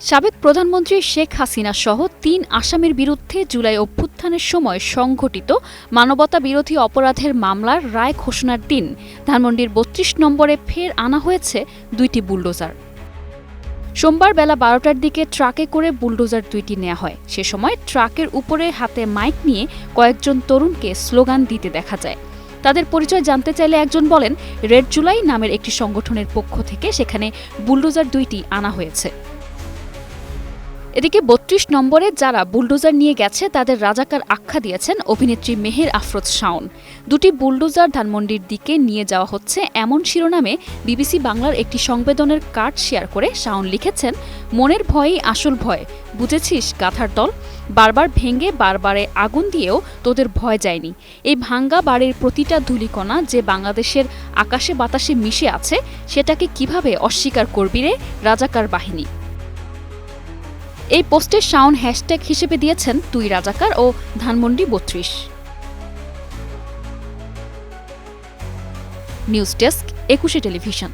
সাবেক প্রধানমন্ত্রী শেখ হাসিনা সহ তিন আসামির বিরুদ্ধে জুলাই অভ্যুত্থানের সময় সংঘটিত মানবতা বিরোধী অপরাধের মামলার রায় ঘোষণার দিন। ধানমন্ডির বত্রিশ নম্বরে ফের আনা হয়েছে দুইটি বুলডোজার। সোমবার বেলা বারোটার দিকে ট্রাকে করে বুলডোজার দুইটি নেওয়া হয়। সে সময় ট্রাকের উপরে হাতে মাইক নিয়ে কয়েকজন তরুণকে স্লোগান দিতে দেখা যায়। তাদের পরিচয় জানতে চাইলে একজন বলেন, রেড জুলাই নামের একটি সংগঠনের পক্ষ থেকে সেখানে বুলডোজার দুইটি আনা হয়েছে। এদিকে বত্রিশ নম্বরে যারা বুলডোজার নিয়ে গেছে, তাদের রাজাকার আখ্যা দিয়েছেন অভিনেত্রী মেহের আফরোজ শাওন। দুটি বুলডোজার ধানমন্ডির দিকে নিয়ে যাওয়া হচ্ছে। এমন শিরোনামে বিবিসি বাংলার একটি সংবেদনের কার্ড শেয়ার করে শাওন লিখেছেন, মনের ভয়েই আসল ভয়। বুঝেছিস গাথার দল? বারবার ভেঙে বারবারে আগুন দিয়েও তোদের ভয় যায়নি। এই ভাঙ্গা বাড়ির প্রতিটা ধূলিকণা যে বাংলাদেশের আকাশে বাতাসে মিশে আছে, সেটাকে কীভাবে অস্বীকার করবি রে রাজাকার বাহিনী? এই পোস্টে শাওন হ্যাশট্যাগ হিসেবে দিয়েছেন তুই রাজাকার ও ধানমন্ডি বত্রিশ। News desk Ekushey television.